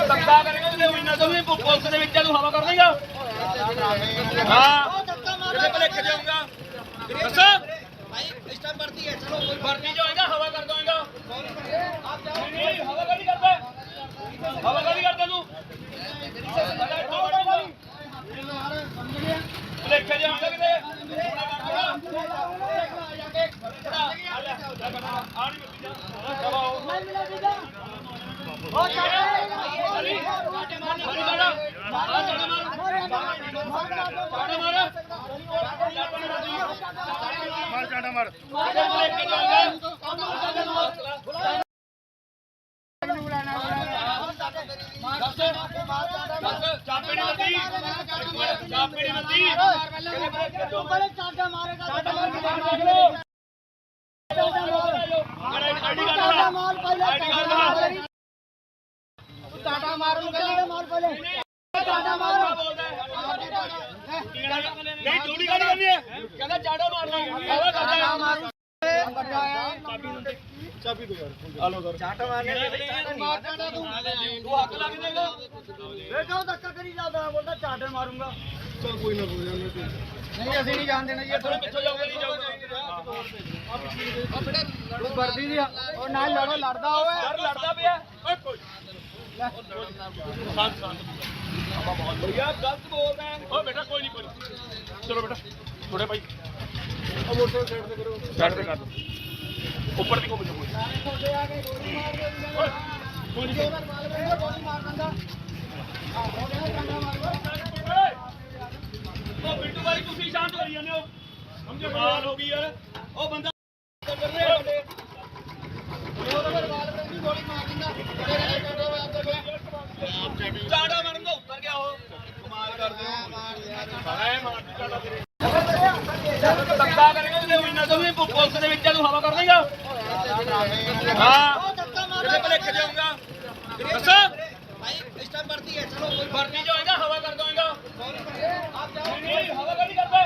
ਧੱਕਾ ਕਰੇਗਾ ਤੇ ਮਹੀਨਾ ਤੋਂ ਵੀ ਪੁਲਿਸ ਦੇ ਵਿੱਚ ਤੂੰ ਹਵਾ ਕਰ ਦੇਗਾ ਹਾਂ ਕਿਤੇ ਭਲੇਖ ਜਾਊਗਾ ਦੱਸ ਭਰਤੀ ਜੋ ਹੋਏਗਾ ਹਵਾ ਕਰ ਦੋਏਗਾ ਨਹੀਂ ਹਵਾ ਕਦੀ ਕਰਦਾ ਹਵਾ ਕਦੀ ਕਰਦਾ ਤੂੰ ਭਲੇਖ ਜਾਊਗਾ ਕਿਤੇ ਆਣੀ ਮੱਤੀ ਜਾ। ਚਲੋ ਮਾਰ ਚਾਟਾ ਮਾਰ ਚਾਪੇ ਨਹੀਂ ਮੱਤੀ ਚਾਪੇ ਨਹੀਂ ਮੱਤੀ ID card ID card Tata ਮਾਰ ਨੂੰ ਕਹਿੰਦੇ ਮਾਰ ਪਹਿਲੇ ਟਾਟਾ ਮਾਰ। ਨਹੀਂ ਚੋਰੀ ਕਾਹਦੀ ਕਰਨੀ ਹੈ? ਕਹਿੰਦਾ ਚਾੜਾ ਮਾਰਨਾ। ਹਵਾ ਕਰਦਾ ਮਾਰ। ਟਾਟਾ ਤੂੰ ਤੂੰ ਹੱਥ ਲਾ ਕੇ ਦੇਗਾ ਦੇਖੋ ਧੱਕਾ ਕਰੀ ਜਾਂਦਾ ਬੋਲਦਾ ਚਾਟੇ ਮਾਰੂੰਗਾ। ਨਹੀਂ ਅਸੀਂ ਨਹੀਂ ਜਾਣ ਦੇਣਾ ਜੀ ਥੋੜਾ ਪਿੱਛੇ ਜਾਊਗਾ ਨਹੀਂ ਜਾਊਗਾ ਤੂੰ ਵਰਦੀ ਦੀ ਉਹ ਨਾਲ ਲੜੋ ਲੜਦਾ ਹੋਵੇ। ਯਾਰ ਲੜਦਾ ਪਿਆ। ਓਏ ਕੋਈ। ਸ਼ਾਂਤ ਸ਼ਾਂਤ ਭਈਆ ਗਲਤ ਬੋਲਦਾ ਹੈ ਓ ਬੇਟਾ ਕੋਈ ਨਹੀਂ ਕੋਈ ਨੀ। ਚਲੋ ਬੇਟਾ ਥੋੜੇ ਭਾਈ। ਉਹ ਮੋਟਰ ਸਾਈਡ ਤੇ ਕਰੋ। ਸਾਈਡ ਤੇ ਕਰ ਦੋ। ਉੱਪਰ ਦੀ ਘੁੰਮ ਜਾਓ ਓਏ ਕੋਈ ਨਹੀਂ। ਉਹ ਬਿੱਟੂ ਭਾਈ ਤੁਸੀਂ ਸ਼ਾਂਤ ਕਰੀ ਜਾਂਦੇ ਹੋ। ਸਮਝੇ ਕਮਾਲ ਹੋ ਗਈ ਯਾਰ। ਉਹ ਬੰਦਾ ਧੱਕਾ ਕਰੇਗਾ ਤੇ ਉਹਨਾਂ ਤੋਂ ਵੀ ਪੁਲਿਸ ਦੇ ਵਿੱਚ ਤੂੰ ਹਵਾ ਕਰ ਦੇਗਾ ਹਾਂ ਕਿਤੇ ਭਲੇਖ ਜਾਊਗਾ ਦੱਸੋ ਭਾਈ ਇਸ ਟਾਈਮ ਵਰਤੀ ਹੈ ਚਲੋ ਕੋਈ ਵਰਤੀ ਜਾਏਗਾ ਹਵਾ ਕਰ ਦੋਏਗਾ ਆਪ ਜਾਓ ਨਹੀਂ ਹਵਾ ਕਰ ਨਹੀਂ ਕਰਦਾ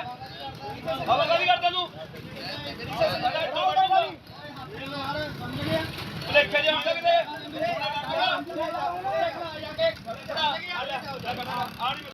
ਹਵਾ ਕਰ ਨਹੀਂ ਕਰਦਾ ਤੂੰ ਭਲੇਖ ਜਾਊਗਾ ਕਿਤੇ